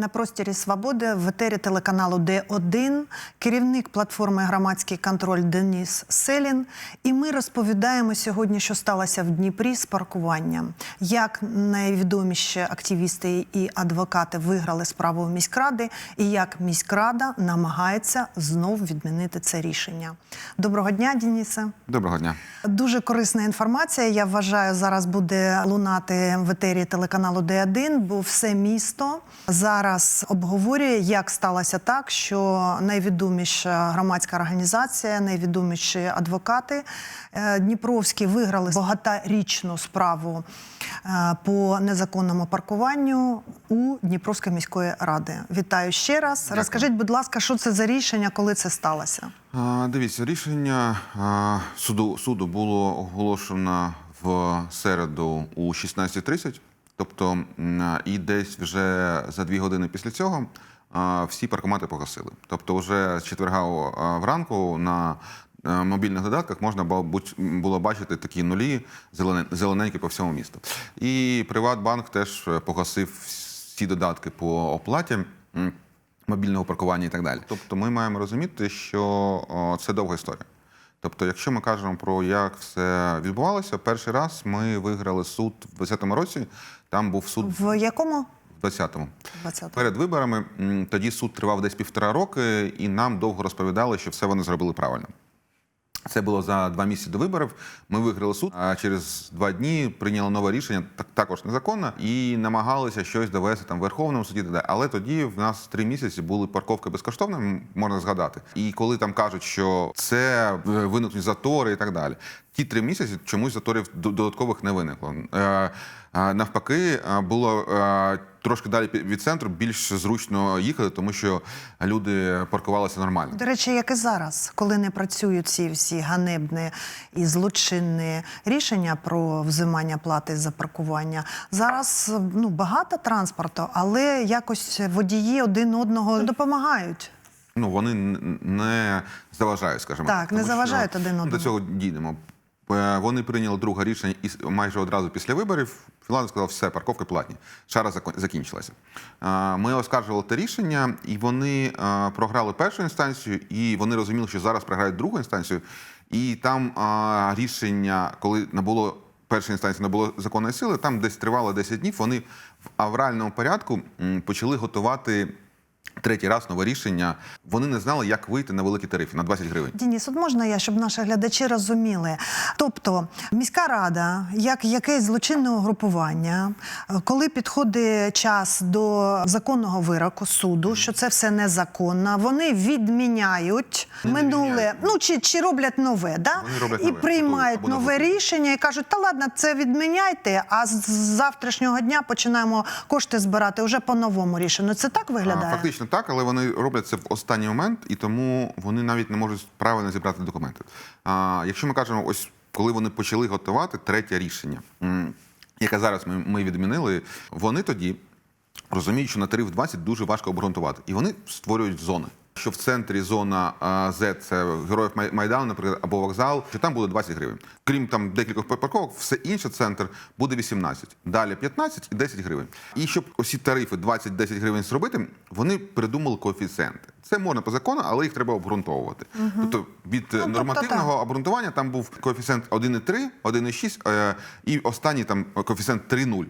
На просторі свободи в етері телеканалу Д1 керівник платформи Громадський контроль Деніс Селін. І ми розповідаємо сьогодні, що сталося в Дніпрі з паркуванням. Як найвідоміші активісти і адвокати виграли справу у міськради, і як міськрада намагається знов відмінити це рішення. Доброго дня, Денисе. Доброго дня. Дуже корисна інформація. Я вважаю, зараз буде лунати в етері телеканалу Д1, бо все місто зараз обговорює, як сталося так, що найвідоміша громадська організація, найвідоміші адвокати е, Дніпровські виграли багаторічну справу е, по незаконному паркуванню у Дніпровської міської ради. Вітаю ще раз. Дякую. Розкажіть, будь ласка, що це за рішення, коли це сталося? А, Дивіться, рішення а, суду, суду було оголошено в середу у 16.30. Тобто, і десь вже за дві години після цього всі паркомати погасили. Тобто, вже з четверга вранку на е, мобільних додатках можна було бачити такі нулі зелененькі по всьому місту. І Приватбанк теж погасив всі додатки по оплаті. мобільного паркування і так далі. Тобто, ми маємо розуміти, що це довга історія. Тобто, якщо ми кажемо про як все відбувалося, перший раз ми виграли суд в 20-му році. Там був суд В якому? в 20-му. 20 Перед виборами тоді суд тривав десь півтора роки, і нам довго розповідали, що все вони зробили правильно. Це було за два місяці до виборів. Ми виграли суд, а через два дні прийняли нове рішення, так також незаконне, і намагалися щось довести там в Верховному суді. Але тоді в нас три місяці були парковки безкоштовними, можна згадати. І коли там кажуть, що це е, виникнуть затори і так далі. Ті три місяці чомусь заторів додаткових не виникло. Е, Навпаки, е, було е, трошки далі від центру більш зручно їхати, тому що люди паркувалися нормально. До речі, як і зараз, коли не працюють ці всі ганебні і злочинні рішення про взимання плати за паркування, зараз ну багато транспорту, але якось водії один одного допомагають. Ну вони не заважають, скажімо Так, не заважають один одному. До цього дійдемо. Е, Вони прийняли друге рішення і майже одразу після виборів. Влада сказала, все, парковки платні. Шара закінчилася. Е, Ми оскаржували те рішення, і вони е, програли першу інстанцію, і вони розуміли, що зараз програють другу інстанцію. І там рішення, коли не першої інстанції, не законної сили, там десь тривало 10 днів. Вони в авральному порядку почали готувати. Третій раз нове рішення. Вони не знали, як вийти на великі тарифи на 20 гривень. Дініс, от можна я, щоб наші глядачі розуміли. Тобто, міська рада, як якесь злочинне угрупування, коли підходить час до законного вироку суду, що це все незаконно, вони відміняють Не минуле, відміняють. ну чи, чи роблять нове, да? Вони роблять і нове, приймають або нове навпаки. рішення і кажуть, та ладно, це відміняйте, а з завтрашнього дня починаємо кошти збирати вже по новому рішенню. Це так А, виглядає? Фактично так, але вони роблять це в останній момент, і тому вони навіть не можуть правильно зібрати документи. А, якщо ми кажемо, ось коли вони почали готувати третє рішення, яке зараз ми, ми відмінили, вони тоді розуміють, що на тариф 20 дуже важко обґрунтувати, і вони створюють зони. Що в центрі зона Z – це героїв Майдану, наприклад, або вокзал, що там буде 20 гривень. Крім там декількох парковок, все інше центр буде 18. Далі 15 і 10 гривень. І щоб усі тарифи 20-10 гривень зробити, вони придумали коефіцієнти. Це можна по закону, але їх треба обґрунтовувати. Тобто від е, тобто нормативного обґрунтування там був коефіцієнт 1,3, 1,6 е, і останній там коефіцієнт 3,0.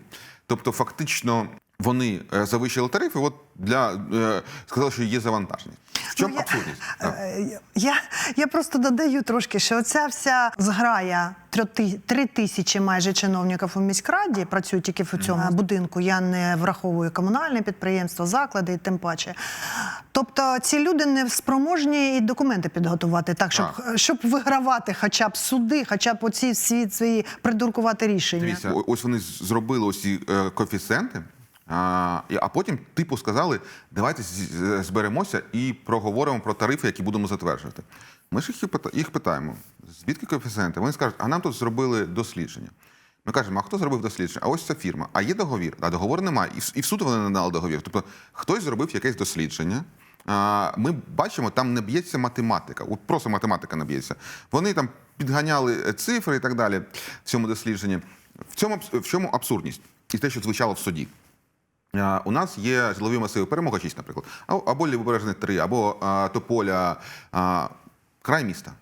Тобто, фактично. Вони е, завищили тарифи, от для е, сказали, що є завантаження. В чому Ну, я- абсурдність? Так. Е, Я, я просто додаю трошки, що оця вся зграя три тисячі майже чиновників у міськраді працюють тільки в цьому будинку. Я не враховую комунальне підприємство, заклади і тим паче. Тобто ці люди не спроможні і документи підготувати так, щоб, щоб вигравати хоча б суди, хоча б оці всі свої придуркувати рішення. Дивіться, ось вони зробили ось ці коефіцієнти, а, потім типу сказали, давайте зберемося і проговоримо про тарифи, які будемо затверджувати. Ми ж їх питаємо, звідки коефіцієнти? Вони скажуть, а нам тут зробили дослідження. Ми кажемо, а хто зробив дослідження? А ось ця фірма. А є договір? А договору немає. І в, суд вони не дали договір. Тобто хтось зробив якесь дослідження. Ми бачимо, там не б'ється математика. От просто математика не б'ється. Вони там підганяли е, цифри і так далі в цьому дослідженні. В цьому, в чому абсурдність? І те, що звучало в суді. У нас є житлові масиви перемога 6, наприклад, або Лівобережний 3, або а, Тополя, а, край міста.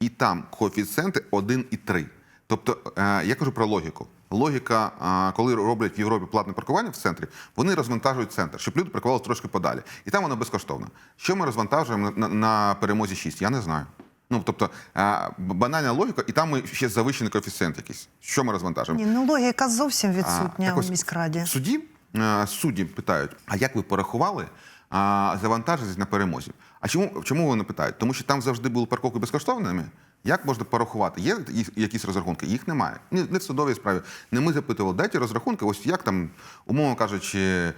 І там коефіцієнти 1 і 3. Тобто, е, я кажу про логіку. Логіка, а, коли роблять в Європі платне паркування в центрі, вони розвантажують центр, щоб люди паркувалися трошки подалі. І там воно безкоштовно. Що ми розвантажуємо на, на, на перемозі 6? Я не знаю. Ну, тобто, банальна логіка, і там ми ще завищений коефіцієнт якийсь. Що ми розвантажуємо? Ні, ну логіка зовсім відсутня так ось у міськраді. В суді судді питають: а як ви порахували завантаженість на перемозі? А чому, чому вони питають? Тому що там завжди були парковки безкоштовними. Як можна порахувати? Є якісь розрахунки? Їх немає. Не, не в судовій справі. Не ми запитували, дайте розрахунки, ось як там, умовно кажучи,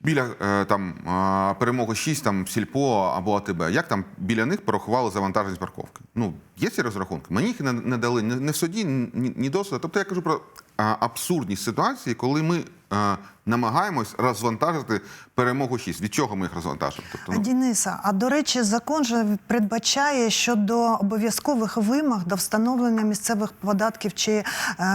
біля е, там е, перемоги 6, там Сільпо або АТБ. Як там біля них порахували завантаженість парковки? Ну, є ці розрахунки. Мені їх не, не дали ні в суді, ні, досвіду. Тобто я кажу про е, абсурдність ситуації, коли ми е, намагаємось розвантажити перемогу 6. Від чого ми їх розвантажимо? Тобто, А, Діниса, а до речі, закон же передбачає щодо обов'язкових вимог до встановлення місцевих податків чи е,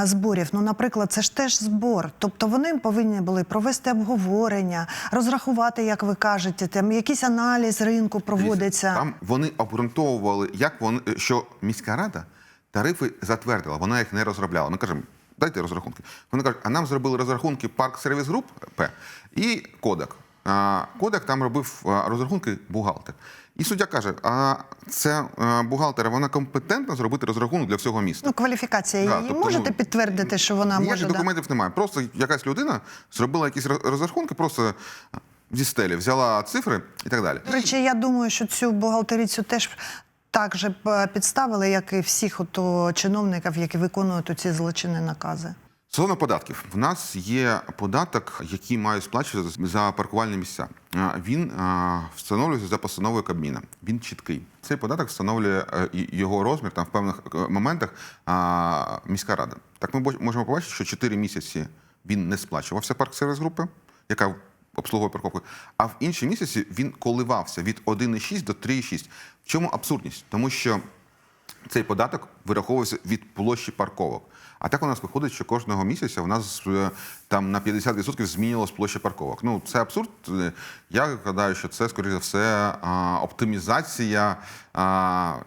зборів. Ну, наприклад, це ж теж збор. Тобто вони повинні були провести обговорення, розрахувати, як ви кажете, там якийсь аналіз ринку проводиться. Там вони обґрунтовували, як вони що міська рада тарифи затвердила, вона їх не розробляла. Ми кажемо, дайте розрахунки. Вони кажуть, а нам зробили розрахунки парк сервіс груп П і Кодек. А, Кодек там робив розрахунки бухгалтер. І суддя каже: а це а, бухгалтер, вона компетентна зробити розрахунок для всього міста. Ну, кваліфікація Да, її. тобто, Можете ну, підтвердити, що вона Ніяких може да? документів немає. Просто якась людина зробила якісь розрахунки, просто зі стелі, взяла цифри і так далі. До речі, я думаю, що цю бухгалтерицю теж так же підставили, як і всіх ото чиновників, які виконують ці злочинні накази. Стосовно податків, в нас є податок, який має сплачувати за паркувальні місця. Він встановлюється за постановою Кабміна. Він чіткий. Цей податок встановлює е, його розмір там в певних е, моментах міська рада. Так ми можемо побачити, що 4 місяці він не сплачувався парк сервіс групи, яка обслуговує парковку. А в інші місяці він коливався від 1,6 до 3,6. В чому абсурдність? Тому що цей податок вираховується від площі парковок. А так у нас виходить, що кожного місяця у нас е, там на 50% змінювалась площа парковок. Ну це абсурд. Е, Я гадаю, що це скоріше за все оптимізація,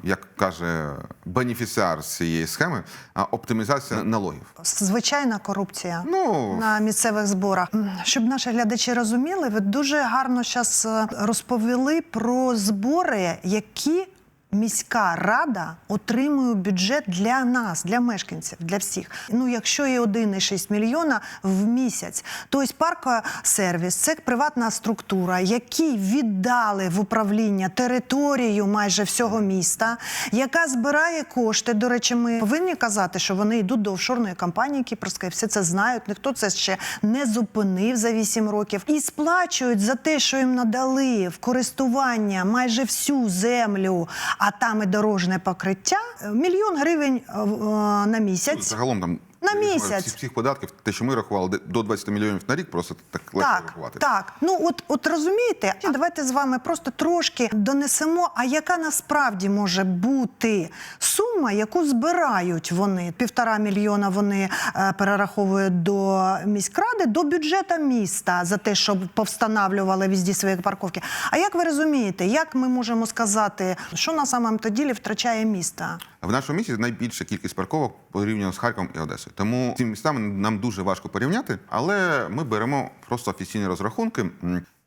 як каже бенефіціар цієї схеми, оптимізація налогів. Звичайна корупція. Ну на місцевих зборах. Щоб наші глядачі розуміли, ви дуже гарно зараз розповіли про збори, які міська рада отримує бюджет для нас, для мешканців, для всіх. Ну, якщо є 1,6 мільйона в місяць, то ось паркосервіс це приватна структура, які віддали в управління територію майже всього міста, яка збирає кошти. До речі, ми повинні казати, що вони йдуть до офшорної компанії Кіпрської, все це знають. Ніхто це ще не зупинив за 8 років і сплачують за те, що їм надали в користування майже всю землю, а там і дорожне покриття. е, Мільйон гривень е, в- е, на місяць. загалом там На місяць. всіх, всіх податків, те, що ми рахували, до 20 мільйонів на рік, просто так легко Так, рахувати. так. Ну от, от розумієте, а давайте з вами просто трошки донесемо. А яка насправді може бути сума, яку збирають вони? Півтора мільйона вони е, перераховують до міськради, до бюджету міста за те, щоб повстановлювали візді свої парковки. А як ви розумієте, як ми можемо сказати, що на самом то ділі втрачає місто? В нашому місті найбільша кількість парковок порівняно з Харковом і Одесою. Тому ці містами нам дуже важко порівняти, але ми беремо просто офіційні розрахунки.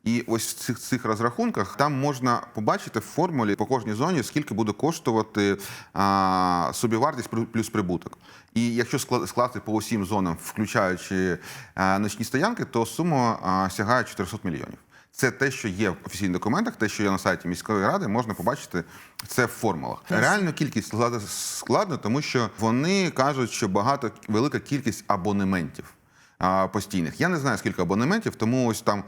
І ось в цих цих розрахунках там можна побачити в формулі по кожній зоні, скільки буде коштувати а, собівартість плюс прибуток. І якщо скла- скласти по усім зонам, включаючи а, ночні стоянки, то сума а, сягає 400 мільйонів. Це те, що є в офіційних документах, те, що є на сайті міської ради, можна побачити це в формулах. Реальну кількість складно, тому що вони кажуть, що багато велика кількість абонементів. Постійних. Я не знаю, скільки абонементів, тому ось там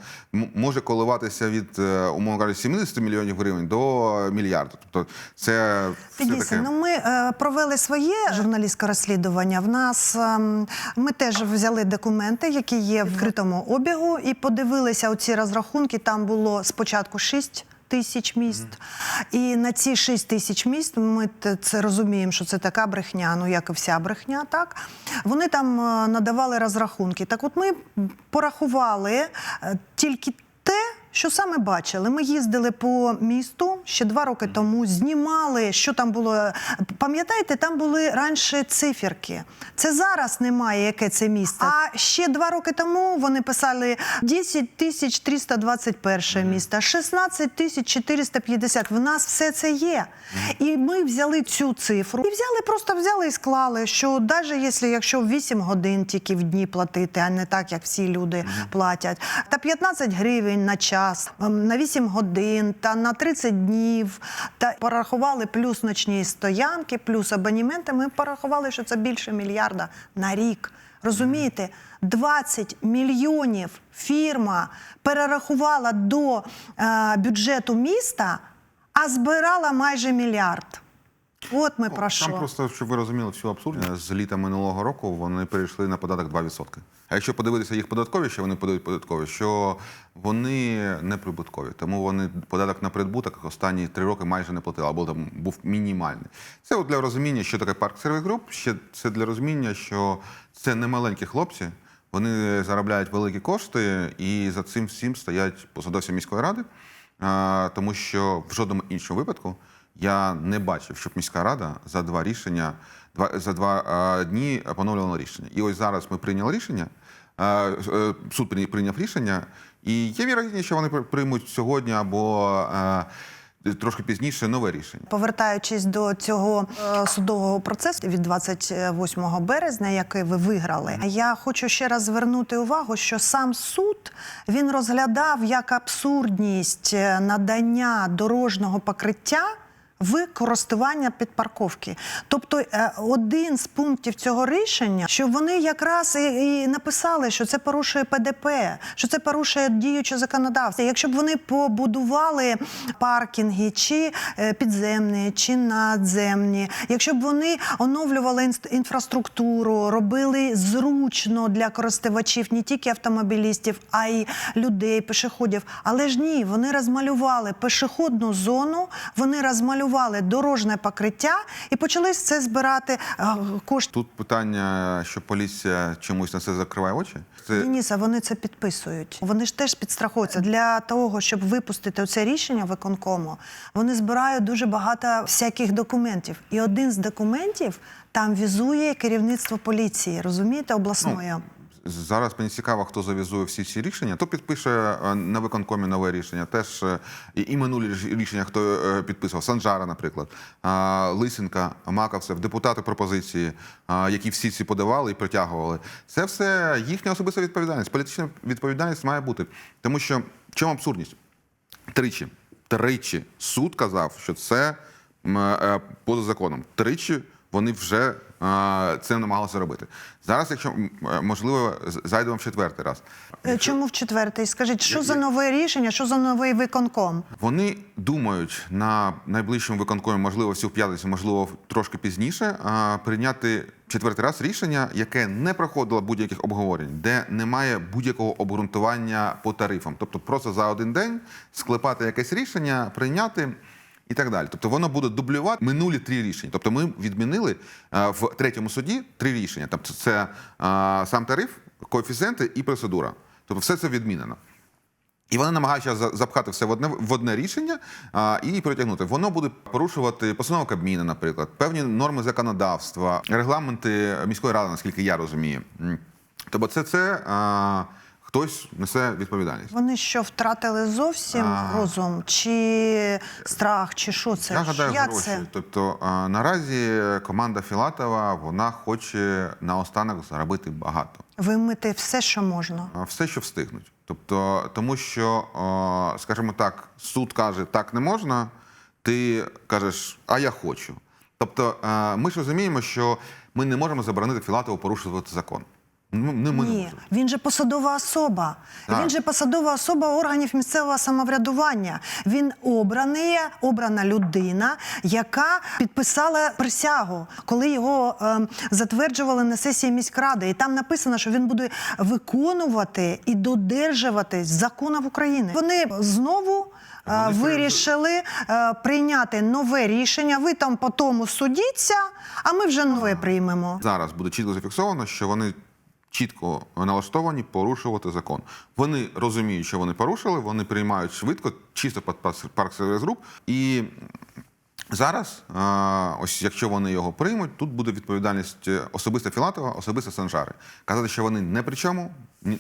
може коливатися від, е, умовно кажучи, 70 мільйонів гривень до мільярда. Тобто це таке. ну ми е, провели своє журналістське розслідування. В нас ем, ми теж взяли документи, які є в відкритому обігу, і подивилися оці розрахунки. Там було спочатку 6 тисяч міст. І на ці 6 тисяч міст ми це розуміємо, що це така брехня, ну як і вся брехня, так вони там е, надавали розрахунки. Так, от ми порахували е, тільки те, що саме бачили. Ми їздили по місту ще два роки тому, знімали, що там було. Пам'ятаєте, там були раніше циферки. Це зараз немає, яке це місто. А ще два роки тому вони писали 10 тисяч 321 місто, 16 тисяч 450. В нас все це є. І ми взяли цю цифру і взяли, просто взяли і склали, що навіть якщо, якщо 8 годин тільки в дні платити, а не так, як всі люди платять, та 15 гривень на час, ем, на 8 годин, та на 30 днів, та порахували плюс ночні стоянки, плюс абонементи, ми порахували, що це більше мільярда на рік. Розумієте? 20 мільйонів фірма перерахувала до е, бюджету міста, а збирала майже мільярд. От ми про що. Там просто, щоб ви розуміли всю абсурдність, з літа минулого року вони перейшли на податок 2%. Якщо подивитися їх податкові, що вони подають податкові, що вони не прибуткові. Тому вони податок на прибуток останні три роки майже не платили, або там був мінімальний. Це от для розуміння, що таке парк сервіс груп. Ще це для розуміння, що це не маленькі хлопці. Вони заробляють великі кошти, і за цим всім стоять посадовці міської ради, тому що в жодному іншому випадку я не бачив, щоб міська рада за два рішення, два за два а, дні поновлювала рішення. І ось зараз ми прийняли рішення. а, е, Суд прийняв- рішення, і є вірогідність, що вони при- приймуть сьогодні або трошки пізніше нове рішення. Повертаючись до цього е, судового процесу від 28 березня, який ви виграли, я хочу ще раз звернути увагу, що сам суд він розглядав як абсурдність е, надання дорожнього покриття. В користування під парковки. Тобто е, один з пунктів цього рішення, що вони якраз і, і написали, що це порушує ПДП, що це порушує діюче законодавство. Якщо б вони побудували паркінги, чи е, підземні, чи надземні, якщо б вони оновлювали інфраструктуру, робили зручно для користувачів не тільки автомобілістів, а й людей, пішоходів. Але ж ні, вони розмалювали пішохідну зону, вони розмалювали дорожне покриття і почали це збирати е, кошти. Тут питання, що поліція чомусь на це закриває очі. Це Дениса, вони це підписують. Вони ж теж підстрахуються для того, щоб випустити це рішення виконкому. Вони збирають дуже багато всяких документів. І один з документів там візує керівництво поліції, розумієте, обласної. Зараз мені цікаво, хто завізує всі ці рішення. То підпише е, на виконкомі нове рішення. Теж е, і і минулі рішення, хто е, підписував Санжара, наприклад, Лисенка, Маковцев, депутати пропозиції, які всі ці подавали і притягували. Це все їхня особиста відповідальність. Політична відповідальність має бути. Тому що в чому абсурдність? Тричі, тричі суд казав, що це поза законом. Тричі вони вже це намагалися робити. Зараз, якщо е, можливо, зайдемо в четвертий раз. Е, Чому в четвертий? Скажіть, що за нове рішення, що за новий виконком? Вони думають на найближчому виконкомі, можливо, всю п'ятницю, можливо, трошки пізніше, прийняти четвертий раз рішення, яке не проходило будь-яких обговорень, де немає будь-якого обґрунтування по тарифам. Тобто, просто за один день склепати якесь рішення, прийняти. І так далі. Тобто воно буде дублювати минулі три рішення. Тобто ми відмінили е, в третьому суді три рішення. Тобто це е, сам тариф, коефіцієнти і процедура. Тобто все це відмінено. І вони намагаються запхати все в одне в одне рішення а, і притягнути. Воно буде порушувати постанову Кабміна, наприклад, певні норми законодавства, регламенти міської ради, наскільки я розумію. Тобто, це це а, хтось несе відповідальність. Вони що втратили зовсім А. розум, чи страх, чи що це? Я гадаю, Як гроші. це? Тобто а, наразі команда Філатова вона хоче наостанок заробити багато. Вимити все, що можна. А, Все, що встигнуть. Тобто, тому що, о, скажімо так, суд каже, так не можна, ти кажеш, а я хочу. Тобто, ми ж розуміємо, що ми не можемо заборонити Філатову порушувати закон. Ну, не ми Ні, можемо. він же посадова особа. Так. Він же посадова особа органів місцевого самоврядування. Він обраний, обрана людина, яка підписала присягу, коли його е, затверджували на сесії міськради. І там написано, що він буде виконувати і додержуватись законів України. Вони знову. е, Вони Вирішили е, прийняти нове рішення. Ви там по тому судіться, а ми вже нове приймемо. Зараз буде чітко зафіксовано, що вони чітко налаштовані порушувати закон. Вони розуміють, що вони порушили, вони приймають швидко, чисто під парк сервіс груп. І зараз, ось якщо вони його приймуть, тут буде відповідальність е, особиста Філатова, особиста Санжари. Казати, що вони не при чому,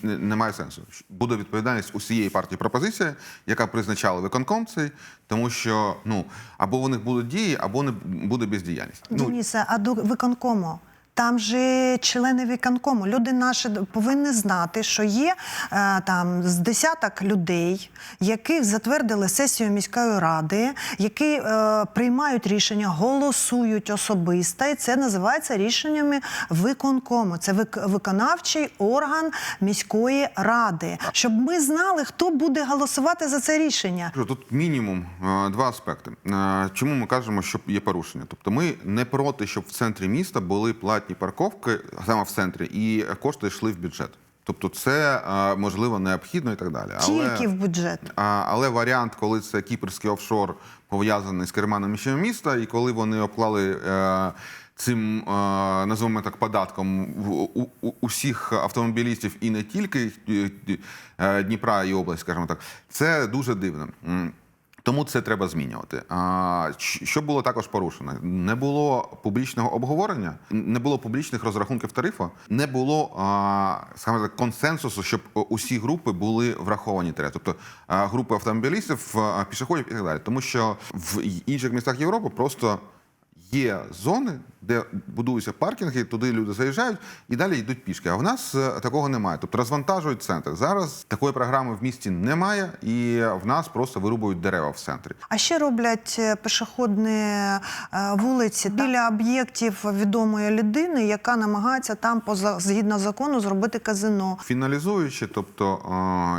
немає сенсу. Буде відповідальність усієї партії пропозиція, яка призначала виконком цей, тому що ну або у них будуть дії, або не буде бездіяльність. Ну, а до виконкому? Там же члени виконкому. Люди наші повинні знати, що є е, там з десяток людей, яких затвердили сесію міської ради, які е, приймають рішення, голосують особисто, і це називається рішеннями виконкому. Це вик- виконавчий орган міської ради. Щоб ми знали, хто буде голосувати за це рішення. Тут мінімум е, два аспекти. Е, Чому ми кажемо, що є порушення? Тобто ми не проти, щоб в центрі міста були платні парковки саме в центрі, і кошти йшли в бюджет. Тобто, це е, можливо необхідно і так далі. Тільки в бюджет. Але варіант, коли це кіпрський офшор пов'язаний з керманом міста, і коли вони обклали е, цим, е, називаємо так, податком усіх автомобілістів і не тільки Дніпра і область, скажімо так, це дуже дивно. Тому це треба змінювати. А, що було також порушено? Не було публічного обговорення, не було публічних розрахунків тарифу, не було скажімо так, консенсусу, щоб усі групи були враховані тариф. Тобто групи автомобілістів, пішоходів і так далі. Тому що в інших містах Європи просто є зони, де будуються паркінги, туди люди заїжджають і далі йдуть пішки. А в нас е, такого немає. Тобто розвантажують центр. Зараз такої програми в місті немає, і в нас просто вирубують дерева в центрі. А ще роблять е, пішохідні е, вулиці біля об'єктів відомої людини, яка намагається там поза згідно закону зробити казино. Фіналізуючи, тобто,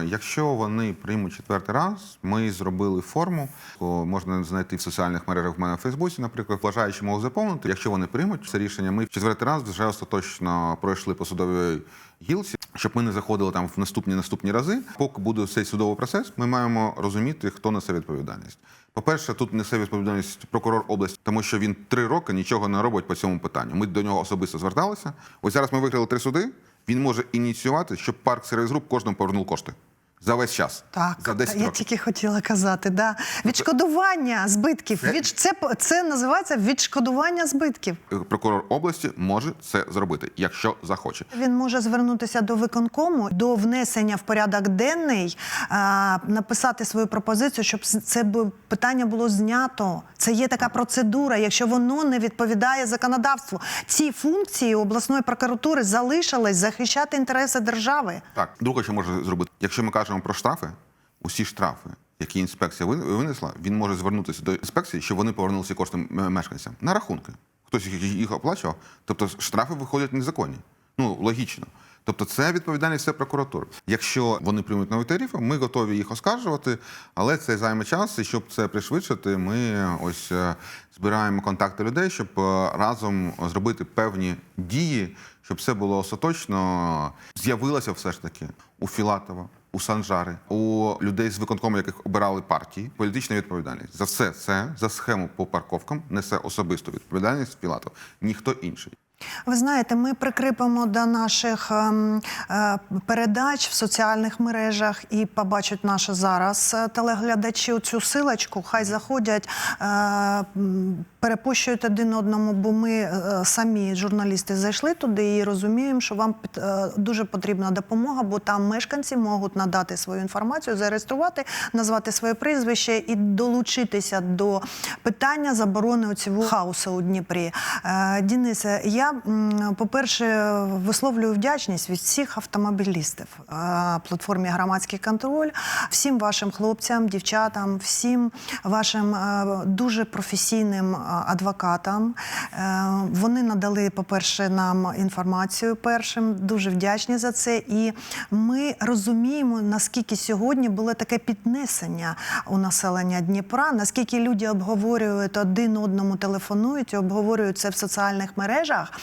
якщо вони приймуть четвертий раз, ми зробили форму, можна знайти в соціальних мережах в мене в Фейсбуці, наприклад, бажаючи можуть заповнити. Якщо вони приймуть це рішення, ми в четвертий раз вже остаточно пройшли по судовій гілці, щоб ми не заходили там в наступні наступні рази. Поки буде цей судовий процес, ми маємо розуміти, хто несе відповідальність. По-перше, тут несе відповідальність прокурор області, тому що він три роки нічого не робить по цьому питанню. Ми до нього особисто зверталися. Ось зараз ми виграли три суди. Він може ініціювати, щоб парк Сервіс Груп кожному повернув кошти за весь час. Так, за 10 та, я тільки хотіла казати, да. відшкодування збитків. Це- Від, це, це називається відшкодування збитків. Прокурор області може це зробити, якщо захоче. Він може звернутися до виконкому до внесення в порядок денний, а, написати свою пропозицію, щоб це питання було знято. Це є така процедура. Якщо воно не відповідає законодавству, ці функції обласної прокуратури залишились захищати інтереси держави. Так, друге, що може зробити, якщо ми кажемо про штрафи, усі штрафи, які інспекція ви- винесла, він може звернутися до інспекції, щоб вони повернули ці кошти мешканцям на рахунки. Хтось їх, оплачував. Тобто штрафи виходять незаконні. Ну логічно. Тобто це відповідальність все прокуратури. Якщо вони приймуть нові тарифи, ми готові їх оскаржувати, але це займе час. І щоб це пришвидшити, ми ось е, збираємо контакти людей, щоб е, разом зробити певні дії, щоб все було остаточно. З'явилося все ж таки у Філатова, у Санжари, у людей з виконкому, яких обирали партії, політична відповідальність. За все це за схему по парковкам несе особисту відповідальність Філатов, ніхто інший. Ви знаєте, ми прикріпимо до наших ем, е, передач в соціальних мережах і побачать наші зараз е, телеглядачі цю силочку. Хай заходять, е, м, перепощують один одному, бо ми самі журналісти зайшли туди і розуміємо, що вам дуже потрібна допомога, бо там мешканці можуть надати свою інформацію, зареєструвати, назвати своє прізвище і долучитися до питання заборони цього хаосу у Дніпрі. Е, Денисе, я, по-перше, висловлюю вдячність від всіх автомобілістів е, платформі Громадський контроль, всім вашим хлопцям, дівчатам, всім вашим е, дуже професійним е, адвокатам. Вони надали, по-перше, нам інформацію першим. Дуже вдячні за це. І ми розуміємо, наскільки сьогодні було таке піднесення у населення Дніпра, наскільки люди обговорюють один одному телефонують, обговорюють це в соціальних мережах.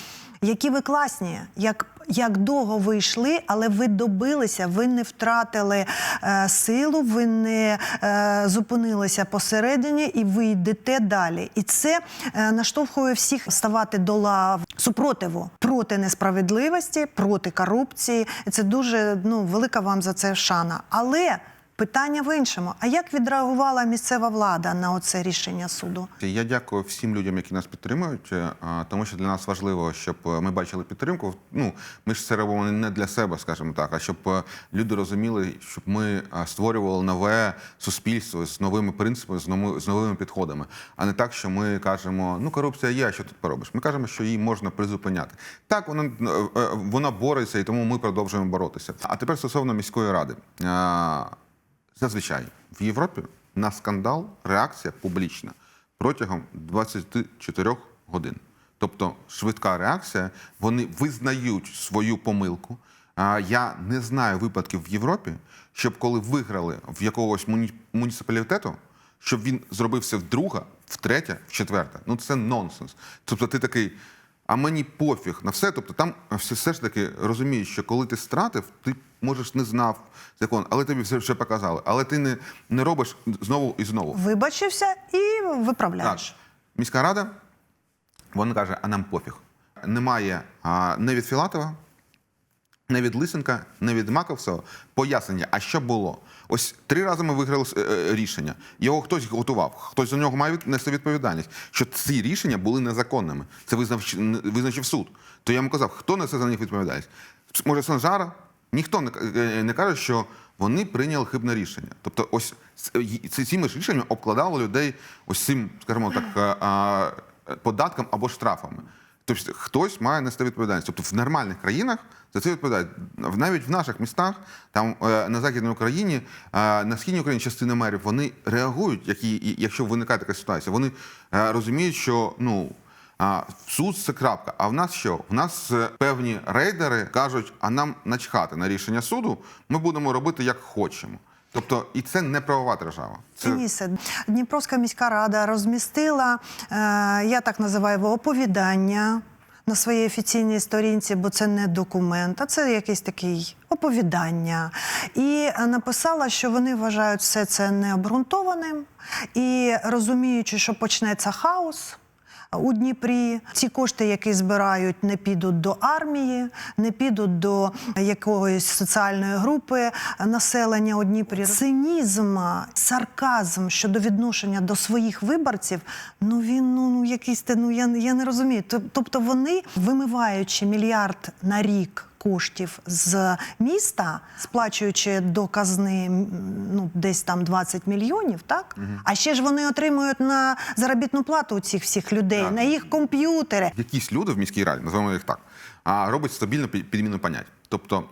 Які ви класні, як, як довго ви йшли, але ви добилися, ви не втратили е, силу, ви не е, зупинилися посередині і ви йдете далі. І це е, наштовхує всіх ставати до лав супротиву проти несправедливості, проти корупції. І це дуже ну, велика вам за це шана. Але питання в іншому: а як відреагувала місцева влада на оце рішення суду? Я дякую всім людям, які нас підтримують, е, тому що для нас важливо, щоб е, ми бачили підтримку. Ну, ми ж це робимо не для себе, скажімо так, а щоб е, люди розуміли, щоб ми створювали нове суспільство з новими принципами, з новими, підходами, а не так, що ми кажемо, ну корупція є, а що тут поробиш? Ми кажемо, що її можна призупиняти. Так, вона вона бореться, і тому ми продовжуємо боротися. А тепер стосовно міської ради. Зазвичай в Європі на скандал реакція публічна протягом 24 годин. Тобто швидка реакція, вони визнають свою помилку. А я не знаю випадків в Європі, щоб коли виграли в якогось муні- муніципалітету, щоб він зробився вдруге, втретє, вчетверте. Ну це нонсенс. Тобто ти такий. А мені пофіг на все. Тобто там все, все ж таки розумієш, що коли ти стратив, ти можеш не знав закон, але тобі все ще показали. Але ти не, не робиш знову і знову. Вибачився і Так, міська рада, вона каже, а нам пофіг. Немає а, не від Філатова, не від Лисенка, не від Маковцева пояснення, а що було. Ось три рази ми виграли е, е, рішення. Його хтось готував, хтось за нього має нести відповідальність, що ці рішення були незаконними. Це визнав, визначив суд. То я йому казав, хто несе за них відповідальність? Може, Санжара? Ніхто е, не каже, що вони прийняли хибне рішення. Тобто, ось цими ж рішеннями обкладали людей ось цим, скажімо так, податком або штрафами. Тобто хтось має нести відповідальність. Тобто в нормальних країнах за це відповідають. Навіть в наших містах, там е, на Західній Україні, е, на східній Україні частина мерів, вони реагують, які, якщо виникає така ситуація. Вони е, розуміють, що ну. Суд це крапка. А в нас що? В нас певні рейдери кажуть, а нам начхати на рішення суду, ми будемо робити як хочемо. Тобто, і це не правова держава. Це Денисе, Дніпровська міська рада розмістила, е, я так називаю його оповідання на своїй офіційній сторінці, бо це не документ, а це якесь такий оповідання. І написала, що вони вважають все це необґрунтованим і розуміючи, що почнеться хаос. У Дніпрі ці кошти, які збирають, не підуть до армії, не підуть до якоїсь соціальної групи населення у Дніпрі. Цинізм, сарказм щодо відношення до своїх виборців. Ну він ну, ну якийсь ти ну я, я не розумію. Тобто вони, вимиваючи мільярд на рік. Коштів з міста, сплачуючи до казни ну десь там 20 мільйонів, так а ще ж вони отримують на заробітну плату у цих всіх людей, Так. на їх комп'ютери. якісь люди в міській раді, називаємо їх так, а робить стабільну пі- підміну понять. Тобто,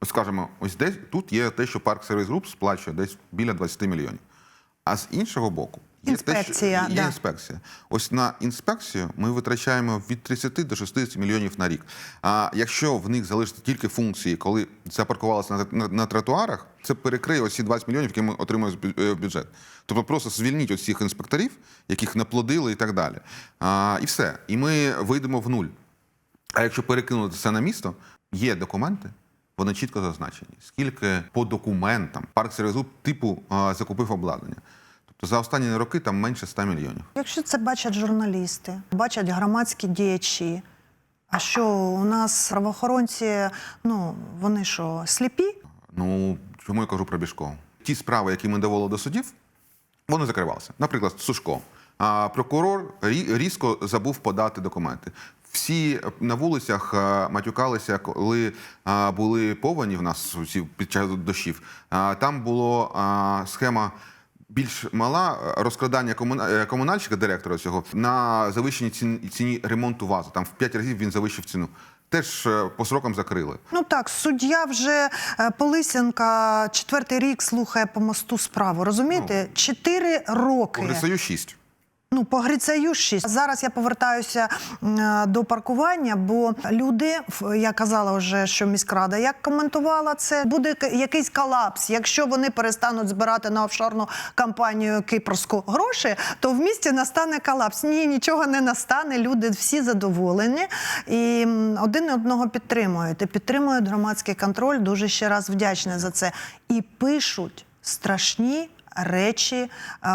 ось скажімо, ось десь тут є те, що парк Сервіс Груп сплачує десь біля 20 мільйонів. А з іншого боку, Інспекція, є да. інспекція. Ось на інспекцію ми витрачаємо від 30 до 60 мільйонів на рік. А якщо в них залишиться тільки функції, коли запаркувалися на, на, на тротуарах, це перекриє ось ці 20 мільйонів, які ми отримуємо з е, в бюджет. Тобто просто звільніть ось цих інспекторів, яких наплодили і так далі. А, і все. І ми вийдемо в нуль. А якщо перекинути це на місто, є документи, вони чітко зазначені. Скільки по документам парк сервізу типу а, закупив обладнання. Тобто за останні роки там менше 100 мільйонів. Якщо це бачать журналісти, бачать громадські діячі. А що у нас правоохоронці, ну вони що, сліпі? Ну, чому я кажу про Бішко? Ті справи, які ми довели до судів, вони закривалися. Наприклад, Сушко. А прокурор різко забув подати документи. Всі на вулицях матюкалися, коли були повені в нас під час дощів. А, Там була схема більш мала а, розкрадання комуна- е, комунальщика, директора цього, на завищеній ціні, ціні ремонту вазу. Там в п'ять разів він завищив ціну. Теж е, по срокам закрили. Ну так, суддя вже е, Полисенка четвертий рік слухає по мосту справу. Розумієте? Чотири роки. По Грисаю 6. Ну, по Грицею 6. Зараз я повертаюся е, до паркування, бо люди, я казала вже, що міськрада як коментувала це, буде якийсь колапс. Якщо вони перестануть збирати на офшорну компанію кипрську гроші, то в місті настане колапс. Ні, нічого не настане. Люди всі задоволені і один одного підтримують. І підтримують громадський контроль. Дуже ще раз вдячна за це. І пишуть страшні речі е,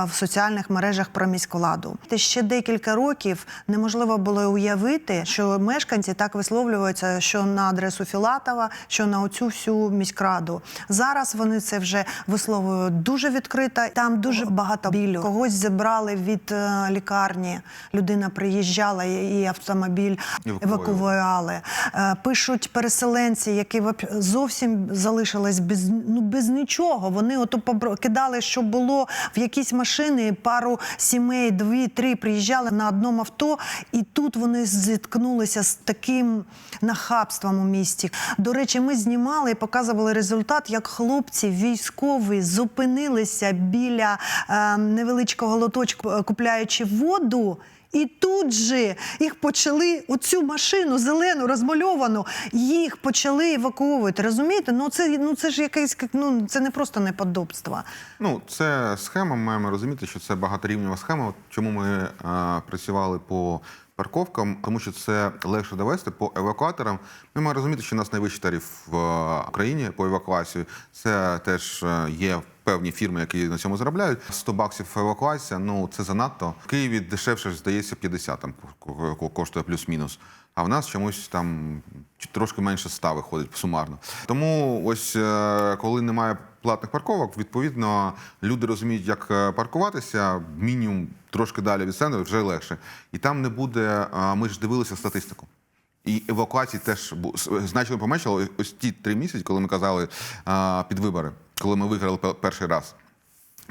в соціальних мережах про міську ладу. Те ще декілька років неможливо було уявити, що мешканці так висловлюються, що на адресу Філатова, що на оцю всю міськраду. Зараз вони це вже висловлюють дуже відкрито. Там дуже багато білю. Когось забрали від е, лікарні. Людина приїжджала і автомобіль Евакуювали. Е, Пишуть переселенці, які зовсім залишились без ну без нічого. Вони ото кидали, що було в якісь машини. Пару сімей, дві-три приїжджали на одному авто, і тут вони зіткнулися з таким нахабством у місті. До речі, ми знімали і показували результат, як хлопці військові зупинилися біля е, невеличкого лоточку, е, купляючи воду. І тут же їх почали оцю машину зелену розмальовану, їх почали евакуовувати. Розумієте? Ну це ну це ж якесь ну це не просто неподобство. Ну, це схема. Маємо розуміти, що це багаторівнева схема. Чому ми е, працювали по парковкам? Тому що це легше довести по евакуаторам. Ми маємо розуміти, що у нас найвищий тариф в е, Україні по евакуації. Це теж е, є. Певні фірми, які на цьому заробляють, 100 баксів евакуація, ну це занадто. В Києві дешевше здається 50, там ко- ко- коштує плюс-мінус. А в нас чомусь там трошки менше 100 виходить сумарно. Тому ось е, коли немає платних парковок, відповідно люди розуміють, як е, паркуватися. Мінімум трошки далі від центру вже легше. І там не буде. е, Ми ж дивилися статистику. І евакуації теж значно поменшало. Ось ті три місяці, коли ми казали під вибори, коли ми виграли перший раз.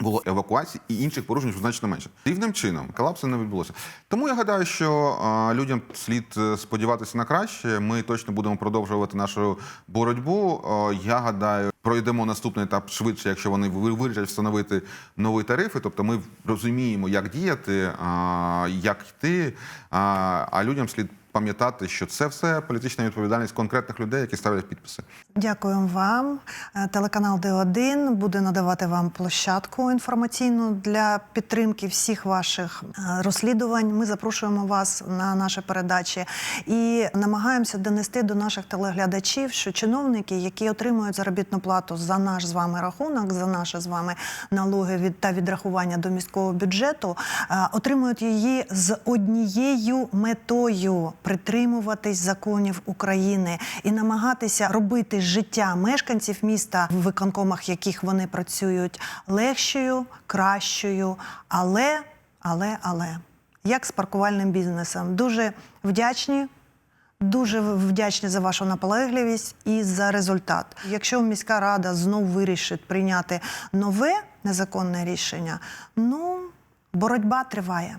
Було евакуацій і інших порушень значно менше. Дивним чином колапсу не відбулося. Тому я гадаю, що а, людям слід е, сподіватися на краще. Ми точно будемо продовжувати нашу боротьбу. О, я гадаю, пройдемо наступний етап швидше, якщо вони вирішать встановити нові тарифи. Тобто ми розуміємо, як діяти, а, як йти. А, а людям слід пам'ятати, що це все політична відповідальність конкретних людей, які ставлять підписи. Дякуємо вам. Е, Телеканал Д1 буде надавати вам площадку інформаційну для підтримки всіх ваших е, розслідувань. Ми запрошуємо вас на наші передачі і намагаємося донести до наших телеглядачів, що чиновники, які отримують заробітну плату за наш з вами рахунок, за наші з вами налоги від та відрахування до міського бюджету, е, отримують її з однією метою притримуватись законів України і намагатися робити життя мешканців міста, в виконкомах яких вони працюють, легшою, кращою, але, але, але як з паркувальним бізнесом. Дуже вдячні. Дуже вдячні за вашу наполегливість і за результат. Якщо міська рада знов вирішить прийняти нове незаконне рішення, ну боротьба триває.